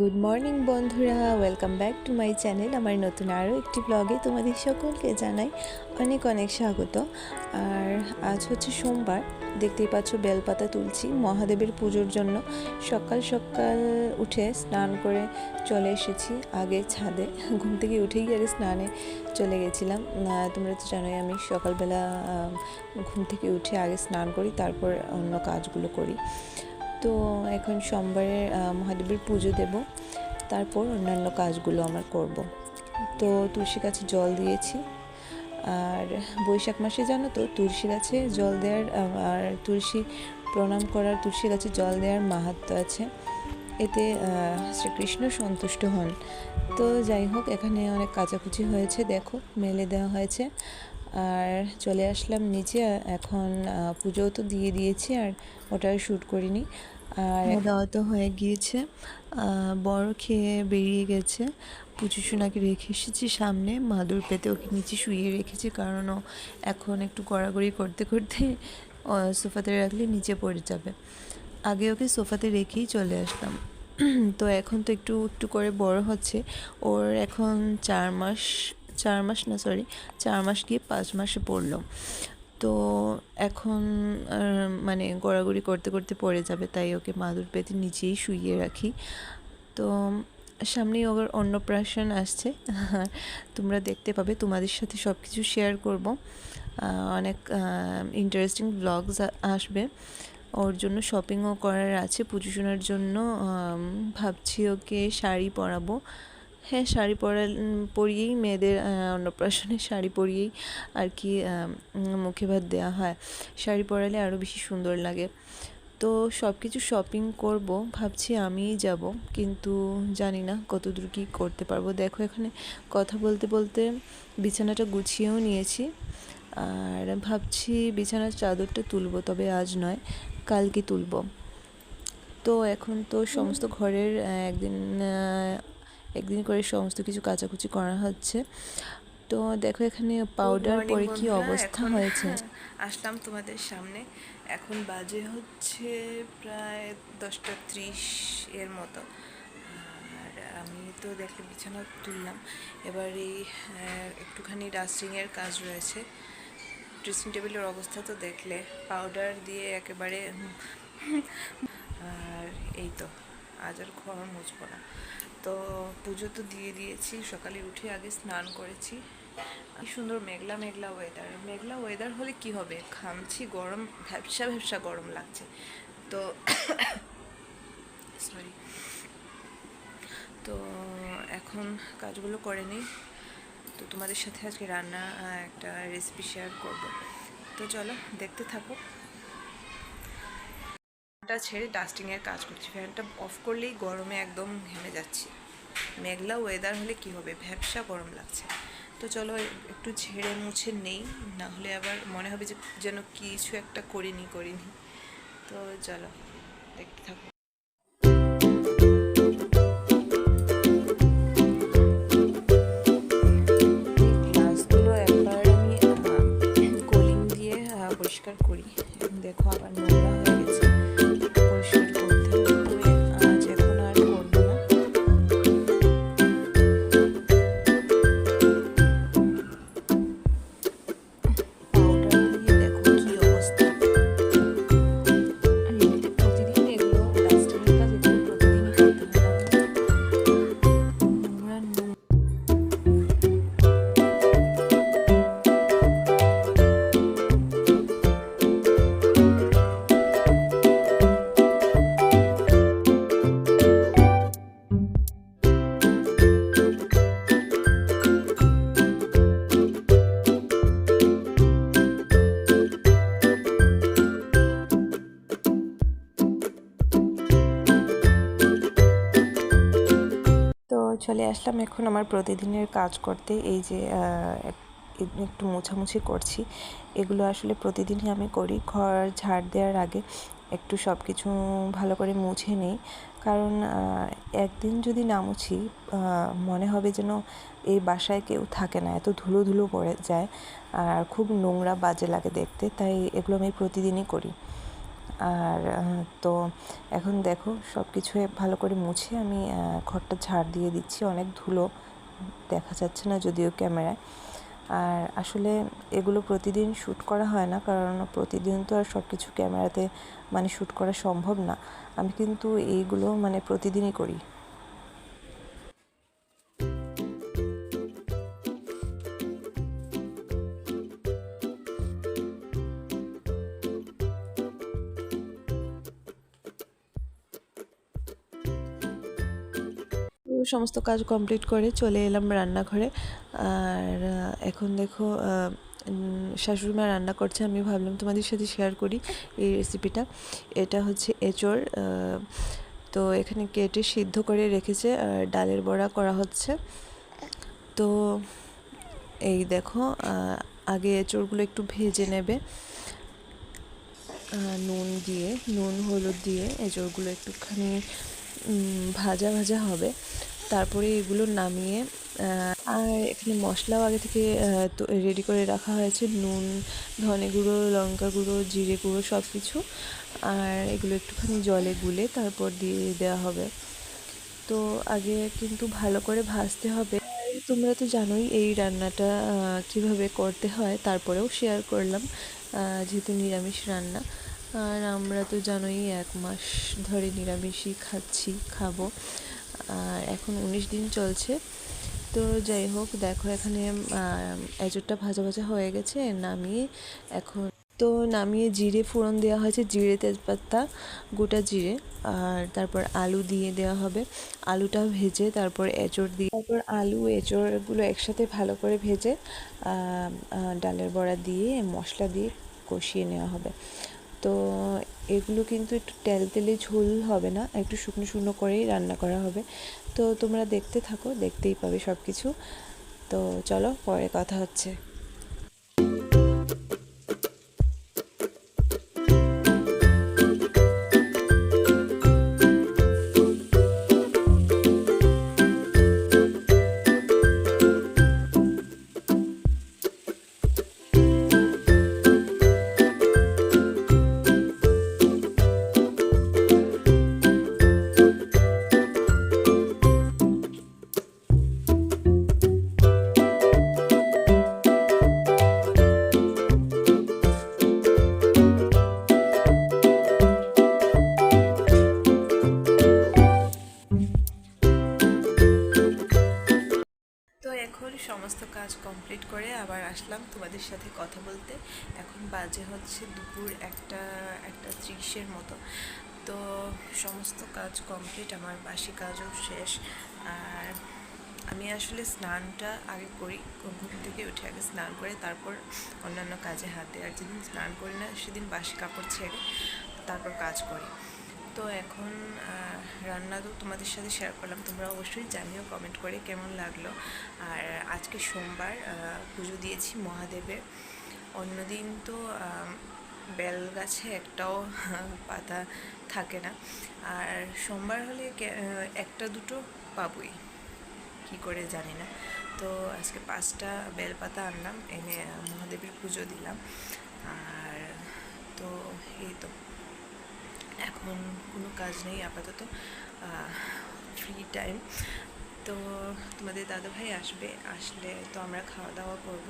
Good morning বন্ধুরা। Welcome back to my channel আমার নতুন আরও একটি ব্লগে তোমাদের সকলকে জানাই অনেক অনেক স্বাগত। আর আজ হচ্ছে সোমবার। দেখতেই পাচ্ছ, বেলপাতা তুলছি। মহাদেবের পুজোর জন্য সকাল সকাল উঠে স্নান করে চলে এসেছি আগে ছাদে। ঘুম থেকে উঠেই আগে স্নানে চলে গেছিলাম। তোমরা তো জানোই আমি সকালবেলা ঘুম থেকে উঠে আগে স্নান করি, তারপর অন্য কাজগুলো করি। তো এখন সোমবারে মহাদেবের পুজো দেব। তারপর অন্যান্য কাজগুলো আমার করব। তো তুলসী গাছে জল দিয়েছি। আর বৈশাখ মাসে জানো তো, তুলসী গাছে জল দেওয়ার আর তুলসী প্রণাম করার, তুলসী গাছে জল দেওয়ার মাহাত্ম আছে। এতে শ্রীকৃষ্ণ সন্তুষ্ট হন। তো যাই হোক, এখানে অনেক কাচাকুচি হয়েছে, দেখো, মেলে দেওয়া হয়েছে। আর চলে আসলাম নিচে এখন পুজোও তো দিয়ে দিয়েছি, আর ওটা শ্যুট করিনি। আর দাওয়া তো হয়ে গিয়েছে। বড় খেয়ে বেরিয়ে গেছে। পুজো সোনাকে রেখে এসেছি সামনে। মাদুর পেতে ওকে নিচে শুইয়ে রেখেছি কারণ ও এখন একটু গড়াগড়ি করতে করতে সোফাতে রাখলে নিচে পড়ে যাবে। আগে ওকে সোফাতে রেখেই চলে আসলাম। তো এখন তো একটু একটু করে বড় হচ্ছে। ওর এখন চার মাস চার মাস না সরি চার মাস গিয়ে পাঁচ মাসে পড়ল। তো এখন মানে গড়াগড়ি করতে করতে পড়ে যাবে, তাই ওকে মাদুর পেতে নিচেই শুইয়ে রাখি। তো সামনেই ওর অন্নপ্রাশন আসছে। তোমরা দেখতে পাবে, তোমাদের সাথে সব কিছু শেয়ার করব অনেক ইন্টারেস্টিং ব্লগস আসবে। ওর জন্য শপিংও করার আছে। পুজো শোনার জন্য ভাবছি ওকে শাড়ি পরাবো। হ্যাঁ শাড়ি পরা পরিয়েই মেয়েদের অন্নপ্রাশনে শাড়ি পরিয়েই আর কি মুখে ভাত দেওয়া হয়। শাড়ি পরালে আরও বেশি সুন্দর লাগে। তো সব কিছু শপিং করব, ভাবছি আমিই যাব, কিন্তু জানি না কতদূর কী করতে পারব। দেখো এখানে কথা বলতে বলতে বিছানাটা গুছিয়েও নিয়েছি। আর ভাবছি বিছানার চাদরটা তুলবো, তবে আজ নয়, কালকে তুলব। তো এখন তো সমস্ত ঘরের একদিন একদিন করে সমস্ত কিছু কাচাকুচি করা হচ্ছে। তো দেখো এখানে পাউডার পরে কি অবস্থা হয়েছে? আসলাম তোমাদের সামনে। এখন বাজে হচ্ছে প্রায় দশটা ত্রিশ এর মতো। আর আমি তো দেখলে বিছানা তুললাম। এবার এই একটুখানি ডাস্টিংয়ের কাজ রয়েছে। ড্রেসিং টেবিলের অবস্থা তো দেখলে। পাউডার দিয়ে একেবারে আজ আর ঘর মুছবো না। তো পুজো তো দিয়ে দিয়েছি, সকালে উঠে আগে স্নান করেছি। সুন্দর মেঘলা মেঘলা ওয়েদার মেঘলা ওয়েদার হলে কি হবে? খামছি গরম, ভ্যাবসা ভ্যাবসা গরম লাগছে। তো সরি তো এখন কাজগুলো করে নিই। তো তোমাদের সাথে আজকে রান্না একটা রেসিপি শেয়ার করব। তো চলো দেখতে থাকো। ফ্যানটা ছেড়ে ডাস্টিংয়ের কাজ করছি। ফ্যানটা অফ করলেই গরমে একদম ঘেমে যাচ্ছি। মেঘলা ওয়েদার হলে কি হবে? ভ্যাবসা গরম লাগছে। তো চলো একটু ছেড়ে মুছে নেই। না হলে আবার মনে হবে যে, যেন কিছু একটা করিনি করিনি। তো চলো, দেখতে থাকো। চলে আসলাম। এখন আমার প্রতিদিনের কাজ করতে এই যে একটু মোছামুছি করছি। এগুলো আসলে প্রতিদিনই আমি করি। ঘর ঝাড় দেওয়ার আগে একটু সব কিছু ভালো করে মুছে নিই। কারণ একদিন যদি না মুছি মনে হবে যেন এই বাসায় কেউ থাকে না। এত ধুলো ধুলো পড়ে যায় আর খুব নোংরা বাজে লাগে দেখতে। তাই এগুলো আমি প্রতিদিনই করি। আর তো এখন দেখো সব কিছু ভালো করে মুছে আমি ঘরটা ঝাড় দিয়ে দিচ্ছি। অনেক ধুলো দেখা যাচ্ছে না যদিও ক্যামেরায়। আর আসলে এগুলো প্রতিদিন শ্যুট করা হয় না, কারণ প্রতিদিন তো আর সব কিছু ক্যামেরাতে মানে শ্যুট করা সম্ভব না। আমি কিন্তু এইগুলো মানে প্রতিদিনই করি। সমস্ত কাজ কমপ্লিট করে চলে এলাম রান্নাঘরে। আর এখন দেখো শাশুড়ি মা রান্না করছে, আমি ভাবলাম তোমাদের সাথে শেয়ার করি এই রেসিপিটা এটা হচ্ছে এঁচড় তো এখানে কেটে সিদ্ধ করে রেখেছে, আর ডালের বড়া করা হচ্ছে। তো এই দেখো আগে এঁচড়গুলো একটু ভেজে নেবে। নুন দিয়ে, নুন, হলুদ দিয়ে এঁচড়গুলো একটুখানি ভাজা ভাজা হবে। তারপরে এগুলো নামিয়ে আর এখানে মশলাও আগে থেকে রেডি করে রাখা হয়েছে। নুন, ধনে গুঁড়ো, লঙ্কা গুঁড়ো, জিরে গুঁড়ো সব কিছু আর এগুলো একটুখানি জলে গুলে তারপর দিয়ে দেওয়া হবে। তো আগে কিন্তু ভালো করে ভাজতে হবে। তোমরা তো জানোই এই রান্নাটা কীভাবে করতে হয়, তারপরেও শেয়ার করলাম যেহেতু নিরামিষ রান্না। আর আমরা তো জানোই এক মাস ধরে নিরামিষই খাচ্ছি, খাব। আর এখন উনিশ দিন চলছে। তো যাই হোক, দেখো এখানে এঁচোড়টা ভাজা ভাজা হয়ে গেছে, নামিয়ে এখন, তো নামিয়ে জিরে ফোড়ন দেওয়া হয়েছে, জিরে তেজপাতা, গোটা জিরে, আর তারপর আলু দিয়ে দেওয়া হবে। আলুটা ভেজে তারপর এঁচড় দিয়ে, তারপর আলু, এঁচড়গুলো একসাথে ভালো করে ভেজে ডালের বড়া দিয়ে, মশলা দিয়ে কষিয়ে নেওয়া হবে। তো এগুলো কিন্তু একটু তেল তেলে ঝোল হবে না, একটু শুকনো শুকনো করেই রান্না করা হবে। তো তোমরা দেখতে থাকো, দেখতেই পাবে সব কিছু তো চলো, পরে কথা হচ্ছে। সমস্ত কাজ কমপ্লিট করে আবার আসলাম তোমাদের সাথে কথা বলতে। এখন বাজে হচ্ছে দুপুর একটা একটা ত্রিশের মতো। তো সমস্ত কাজ কমপ্লিট আমার বাসি কাজও শেষ। আর আমি আসলে স্নানটা আগে করি, ঘুম থেকে উঠে আগে স্নান করে, তারপর অন্যান্য কাজে হাত আর যেদিন স্নান করি না, সেদিন বাসি কাপড় ছেড়ে তারপর কাজ করি। তো এখন রান্না তো তোমাদের সাথে শেয়ার করলাম, তোমরা অবশ্যই জানিও কমেন্ট করে কেমন লাগল। আর আজকে সোমবার পুজো দিয়েছি মহাদেবের। অন্যদিন তো বেল গাছে একটাও পাতা থাকে না। আর সোমবার হলে একটা দুটো পাবই, কি করে জানি না। তো আজকে পাঁচটা বেলপাতা আনলাম, এনে মহাদেবের পুজো দিলাম। আর তো এই তো। এখন কোনো কাজ নেই আপাতত ফ্রি টাইম তো তোমাদের দাদাভাই আসবে, আসলে তো আমরা খাওয়া দাওয়া করব।